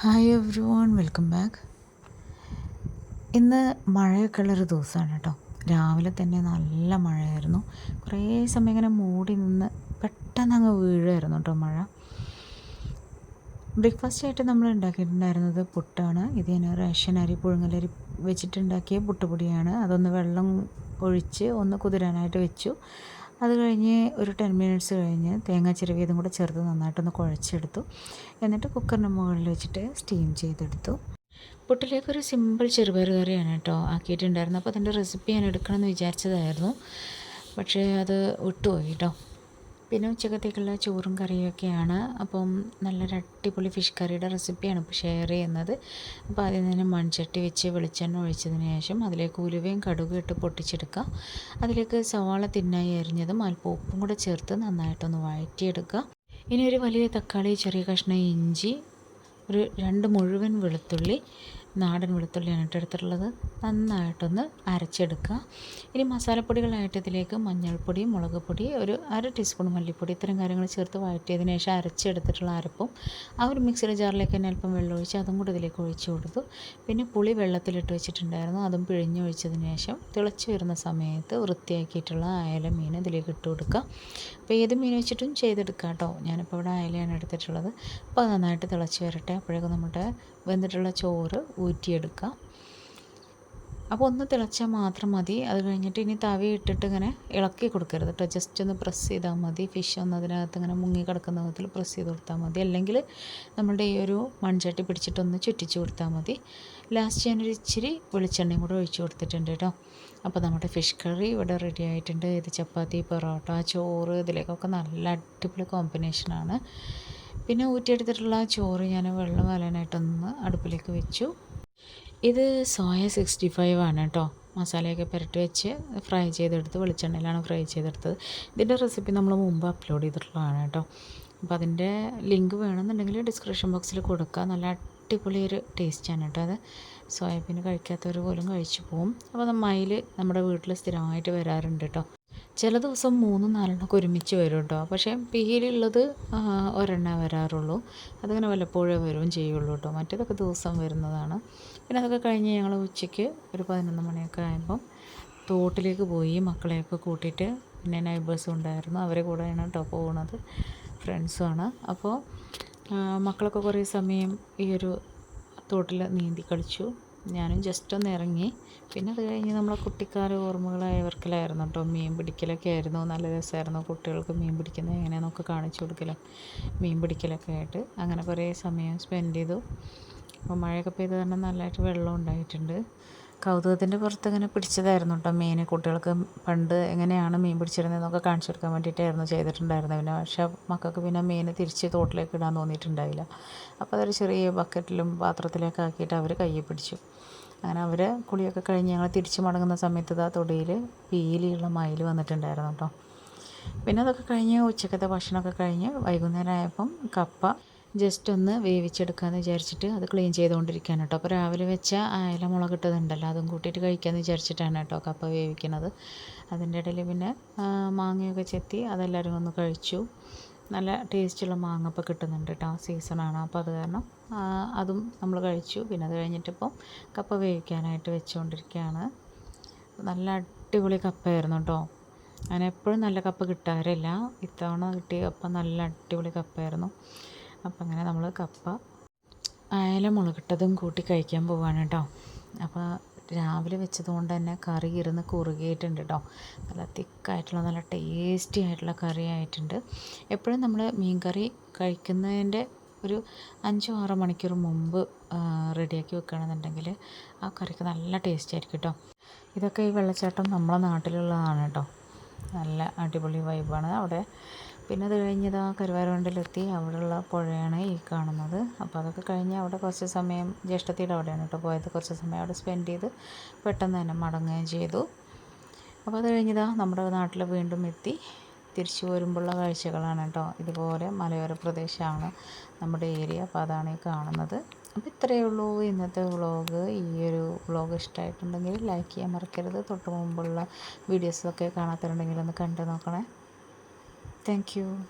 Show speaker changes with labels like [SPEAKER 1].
[SPEAKER 1] Hi everyone welcome back ഇന്ന് മഴയൊക്കെ ഉള്ളൊരു ദിവസമാണ് കേട്ടോ. രാവിലെ തന്നെ നല്ല മഴയായിരുന്നു. കുറേ സമയം ഇങ്ങനെ മൂടി നിന്ന് പെട്ടെന്ന് അങ്ങ് വീഴുമായിരുന്നു കേട്ടോ മഴ. ബ്രേക്ക്ഫാസ്റ്റ് ആയിട്ട് നമ്മൾ ഉണ്ടാക്കിയിട്ടുണ്ടായിരുന്നത് പുട്ടാണ്. ഇത് ഞാൻ റേഷൻ അരി പുഴുങ്ങലരി വെച്ചിട്ടുണ്ടാക്കിയ പുട്ടുപൊടിയാണ്. അതൊന്ന് വെള്ളം ഒഴിച്ച് ഒന്ന് കുതിരാനായിട്ട് വെച്ചു. അത് കഴിഞ്ഞ് ഒരു ടെൻ മിനിറ്റ്സ് കഴിഞ്ഞ് തേങ്ങ ചിരവിയതും കൂടെ ചേർത്ത് നന്നായിട്ടൊന്ന് കുഴച്ചെടുത്തു. എന്നിട്ട് കുക്കറിന്റെ മുകളിൽ വെച്ചിട്ട് സ്റ്റീം ചെയ്തെടുത്തു. പുട്ടിലേക്ക് ഒരു സിമ്പിൾ ചെറുപയർ കറിയാണ് കേട്ടോ ആക്കിയിട്ടുണ്ടായിരുന്നത്. അപ്പോൾ അതിന്റെ റെസിപ്പി ഞാൻ എടുക്കണമെന്ന് വിചാരിച്ചതായിരുന്നു. പക്ഷേ അത് വിട്ടുപോയി കേട്ടോ. പിന്നെ ഉച്ചക്കത്തേക്കുള്ള ചോറും കറിയൊക്കെയാണ്. അപ്പം നല്ലൊരു അടിപൊളി ഫിഷ് കറിയുടെ റെസിപ്പിയാണ് ഇപ്പോൾ ഷെയർ ചെയ്യുന്നത്. അപ്പോൾ ആദ്യം തന്നെ മൺചട്ടി വെച്ച് വെളിച്ചെണ്ണ ഒഴിച്ചതിന് ശേഷം അതിലേക്ക് ഉലുവയും കടുകും ഇട്ട് പൊട്ടിച്ചെടുക്കുക. അതിലേക്ക് സവാള തിന്നായി എറിഞ്ഞതും അല്പം ഉപ്പും കൂടെ ചേർത്ത് നന്നായിട്ടൊന്ന് വഴറ്റിയെടുക്കുക. ഇനി ഒരു വലിയ തക്കാളി ചെറിയ കഷ്ണം ഇഞ്ചി ഒരു രണ്ട് മുഴുവൻ വെളുത്തുള്ളി നാടൻ വെളുത്തുള്ളിയാണ് ഇട്ടെടുത്തിട്ടുള്ളത് നന്നായിട്ടൊന്ന് അരച്ചെടുക്കുക. ഇനി മസാലപ്പൊടികളായിട്ട് ഇതിലേക്ക് മഞ്ഞൾപ്പൊടി മുളക് പൊടി ഒരു അര ടീസ്പൂൺ മല്ലിപ്പൊടി ഇത്തരം കാര്യങ്ങൾ ചേർത്ത് വഴറ്റിയതിന് ശേഷം അരച്ചെടുത്തിട്ടുള്ള അരപ്പും ആ ഒരു മിക്സിയുടെ ജാറിലേക്ക് തന്നെ അല്പം വെള്ളം ഒഴിച്ച് അതും കൂടി ഇതിലേക്ക് ഒഴിച്ച് കൊടുത്തു. പിന്നെ പുളി വെള്ളത്തിലിട്ട് വെച്ചിട്ടുണ്ടായിരുന്നു. അതും പിഴിഞ്ഞൊഴിച്ചതിന് ശേഷം തിളച്ച് വരുന്ന സമയത്ത് വൃത്തിയാക്കിയിട്ടുള്ള അയല മീൻ ഇതിലേക്ക് ഇട്ട് കൊടുക്കുക. അപ്പോൾ ഏത് മീൻ വെച്ചിട്ടും ചെയ്തെടുക്കാം കേട്ടോ. ഞാനിപ്പോൾ ഇവിടെ അയലയാണ് എടുത്തിട്ടുള്ളത്. അപ്പോൾ നന്നായിട്ട് തിളച്ച് വരട്ടെ. അപ്പോഴേക്കും നമ്മുടെ വെന്തിട്ടുള്ള ചോറ് ഊറ്റിയെടുക്കാം. അപ്പോൾ ഒന്ന് തിളച്ചാൽ മാത്രം മതി. അത് കഴിഞ്ഞിട്ട് ഇനി തവി ഇട്ടിട്ട് ഇങ്ങനെ ഇളക്കി കൊടുക്കരുത് കേട്ടോ ജസ്റ്റ് ഒന്ന് പ്രസ് ചെയ്താൽ മതി. ഫിഷ് ഒന്ന് അതിനകത്ത് ഇങ്ങനെ മുങ്ങി കിടക്കുന്ന വിധത്തിൽ പ്രസ് ചെയ്ത് കൊടുത്താൽ മതി. അല്ലെങ്കിൽ നമ്മുടെ ഈ ഒരു മൺചട്ടി പിടിച്ചിട്ടൊന്ന് ചുറ്റിച്ച് കൊടുത്താൽ മതി. ലാസ്റ്റ് ഞാനൊരു ഇച്ചിരി വെളിച്ചെണ്ണയും കൂടെ ഒഴിച്ച് കൊടുത്തിട്ടുണ്ട് കേട്ടോ അപ്പോൾ നമ്മുടെ ഫിഷ് കറി ഇവിടെ റെഡി ആയിട്ടുണ്ട്. ഇത് ചപ്പാത്തി പൊറോട്ട ചോറ് ഇതിലേക്കൊക്കെ നല്ല അടിപൊളി കോമ്പിനേഷനാണ് പിന്നെ ഊറ്റിയെടുത്തിട്ടുള്ള ചോറ് ഞാൻ വെള്ളം വലനായിട്ടൊന്ന് അടുപ്പിലേക്ക് വെച്ചു. ഇത് സോയ സിക്സ്റ്റി ഫൈവ് ആണ് കേട്ടോ. മസാലയൊക്കെ പുരട്ടി വെച്ച് ഫ്രൈ ചെയ്തെടുത്ത് വെളിച്ചെണ്ണയിലാണ് ഫ്രൈ ചെയ്തെടുത്തത്. ഇതിന്റെ റെസിപ്പി നമ്മൾ മുമ്പ് അപ്ലോഡ് ചെയ്തിട്ടുള്ളതാണ് കേട്ടോ. അപ്പോൾ അതിന്റെ ലിങ്ക് വേണമെന്നുണ്ടെങ്കിൽ ഡിസ്ക്രിപ്ഷൻ ബോക്സിൽ കൊടുക്കുക നല്ല അടിപൊളി ഒരു ടേസ്റ്റാണ് കേട്ടോ അത്. സോയാബീൻ കഴിക്കാത്തവർ പോലും കഴിച്ചു പോകും അപ്പോൾ മയിൽ നമ്മുടെ വീട്ടിൽ സ്ഥിരമായിട്ട് വരാറുണ്ട് കേട്ടോ. ചില ദിവസം മൂന്നും നാലെണ്ണമൊക്കെ ഒരുമിച്ച് വരും കേട്ടോ പക്ഷേ പീലിയുള്ളത് ഒരെണ്ണേ വരാറുള്ളൂ. അതങ്ങനെ വല്ലപ്പോഴേ വരും ചെയ്യുള്ളൂ കേട്ടോ മറ്റേതൊക്കെ ദിവസം വരുന്നതാണ്. പിന്നെ അതൊക്കെ കഴിഞ്ഞ് ഞങ്ങൾ ഉച്ചയ്ക്ക് ഒരു പതിനൊന്ന് മണിയൊക്കെ ആയപ്പം തോട്ടിലേക്ക് പോയി മക്കളെയൊക്കെ കൂട്ടിയിട്ട് പിന്നെ നൈബേഴ്സും ഉണ്ടായിരുന്നു. അവരെ കൂടെയാണ് കേട്ടോ പോകുന്നത് ഫ്രണ്ട്സുമാണ്. അപ്പോൾ മക്കളൊക്കെ കുറേ സമയം ഈ ഒരു തോട്ടിൽ നീന്തി കളിച്ചു. ഞാനും ജസ്റ്റ് ഒന്ന് ഇറങ്ങി. പിന്നെ അത് കഴിഞ്ഞ് നമ്മളെ കുട്ടിക്കാല ഓർമ്മകളായവർക്കലായിരുന്നു കേട്ടോ. മീൻ പിടിക്കലൊക്കെ ആയിരുന്നു. നല്ല രസമായിരുന്നു കുട്ടികൾക്ക് മീൻ പിടിക്കുന്നത്. എങ്ങനെയാണെന്നൊക്കെ കാണിച്ചു കൊടുക്കലും. മീൻ പിടിക്കലൊക്കെ ആയിട്ട്. അങ്ങനെ കുറേ സമയം സ്പെൻഡ് ചെയ്തു. അപ്പോൾ മഴയൊക്കെ പെയ്ത് കാരണം നല്ലതായിട്ട് വെള്ളം ഉണ്ടായിട്ടുണ്ട്. കൗതുകത്തിന്റെ പുറത്ത് ഇങ്ങനെ പിടിച്ചതായിരുന്നു കേട്ടോ മീൻ കുട്ടികൾക്ക് പണ്ട് എങ്ങനെയാണ് മീൻ പിടിച്ചിരുന്നതെന്നൊക്കെ കാണിച്ചു കൊടുക്കാൻ വേണ്ടിയിട്ടായിരുന്നു ചെയ്തിട്ടുണ്ടായിരുന്നത്. പിന്നെ പക്ഷേ മക്കൾക്ക് പിന്നെ മീൻ തിരിച്ച് തോട്ടിലേക്ക് ഇടാൻ തോന്നിയിട്ടുണ്ടായില്ല. അപ്പോൾ അതൊരു ചെറിയ ബക്കറ്റിലും പാത്രത്തിലൊക്കെ ആക്കിയിട്ട് അവർ കയ്യിൽ പിടിച്ചു. അങ്ങനെ അവർ കുളിയൊക്കെ കഴിഞ്ഞ് ഞങ്ങൾ തിരിച്ച് മടങ്ങുന്ന സമയത്ത് ആ തൊടിയിൽ പീലിയുള്ള മയിൽ വന്നിട്ടുണ്ടായിരുന്നു കേട്ടോ. പിന്നെ അതൊക്കെ കഴിഞ്ഞ് ഉച്ചക്കത്തെ ഭക്ഷണമൊക്കെ കഴിഞ്ഞ് വൈകുന്നേരം ആയപ്പം കപ്പ ജസ്റ്റ് ഒന്ന് വേവിച്ചെടുക്കാമെന്ന് വിചാരിച്ചിട്ട് അത് ക്ലീൻ ചെയ്തുകൊണ്ടിരിക്കുകയാണ് കേട്ടോ. അപ്പോൾ രാവിലെ വെച്ച അയല മുളകിട്ടതുണ്ടല്ലോ അതും കൂട്ടിയിട്ട് കഴിക്കാമെന്ന് വിചാരിച്ചിട്ടാണ് കേട്ടോ കപ്പ വേവിക്കുന്നത് അതിന്റെ ഇടയിൽ പിന്നെ മാങ്ങയൊക്കെ ചെത്തി അതെല്ലാവരും ഒന്ന് കഴിച്ചു. നല്ല ടേസ്റ്റുള്ള മാങ്ങ ഇപ്പോൾ കിട്ടുന്നുണ്ട് കേട്ടോ സീസണാണ്. അപ്പോൾ അത് കാരണം അതും നമ്മൾ കഴിച്ചു. പിന്നെ അത് കഴിഞ്ഞിട്ടിപ്പം കപ്പ വേവിക്കാനായിട്ട് വെച്ചുകൊണ്ടിരിക്കുകയാണ് നല്ല അടിപൊളി കപ്പയായിരുന്നു കേട്ടോ. അങ്ങനെ എപ്പോഴും നല്ല കപ്പ കിട്ടാറില്ല. ഇത്തവണ കിട്ടിയ കപ്പ നല്ല അടിപൊളി കപ്പയായിരുന്നു. അപ്പം അങ്ങനെ നമ്മൾ കപ്പ അയല മുളകിട്ടതും കൂട്ടി കഴിക്കാൻ പോവാണ് കേട്ടോ അപ്പോൾ രാവിലെ വെച്ചതുകൊണ്ട് തന്നെ കറി ഇരുന്ന് കുറുകിയിട്ടുണ്ട് കേട്ടോ നല്ല തിക്കായിട്ടുള്ള നല്ല ടേസ്റ്റി ആയിട്ടുള്ള കറി ആയിട്ടുണ്ട്. എപ്പോഴും നമ്മൾ മീൻ കറി കഴിക്കുന്നതിന്റെ ഒരു അഞ്ചോ ആറോ മണിക്കൂർ മുമ്പ് റെഡിയാക്കി വെക്കുകയാണെന്നുണ്ടെങ്കിൽ ആ കറിക്ക് നല്ല ടേസ്റ്റ് ആയിരിക്കും കേട്ടോ ഇതൊക്കെ ഈ വെള്ളച്ചാട്ടം നമ്മളെ നാട്ടിലുള്ളതാണ് കേട്ടോ നല്ല അടിപൊളി വൈബാണ് അവിടെ പിന്നെ അത് കഴിഞ്ഞ് ഇതാ കരുവാരകുണ്ടിലെത്തി അവിടെയുള്ള പുഴയാണ് ഈ കാണുന്നത്. അപ്പോൾ അതൊക്കെ കഴിഞ്ഞ് അവിടെ കുറച്ച് സമയം ജ്യേഷ്ഠത്തിയുടെ അവിടെയാണ് കേട്ടോ പോയത്. കുറച്ച് സമയം അവിടെ സ്പെൻഡ് ചെയ്ത് പെട്ടെന്ന് തന്നെ മടങ്ങുകയും ചെയ്തു. അപ്പോൾ അത് കഴിഞ്ഞിതാ നമ്മുടെ നാട്ടിൽ വീണ്ടും എത്തി. തിരിച്ചു വരുമ്പോഴുള്ള കാഴ്ചകളാണ് കേട്ടോ. ഇതുപോലെ മലയോര പ്രദേശമാണ് നമ്മുടെ ഏരിയ. അപ്പോൾ അതാണ് ഈ കാണുന്നത്. അപ്പോൾ ഇത്രയേ ഉള്ളൂ ഇന്നത്തെ വ്ളോഗ്. ഈ ഒരു വ്ളോഗ് ഇഷ്ടമായിട്ടുണ്ടെങ്കിൽ ലൈക്ക് ചെയ്യാൻ മറക്കരുത്. തൊട്ട് മുമ്പുള്ള വീഡിയോസൊക്കെ കാണാത്തരുണ്ടെങ്കിൽ ഒന്ന് കണ്ടു നോക്കണേ. Thank you.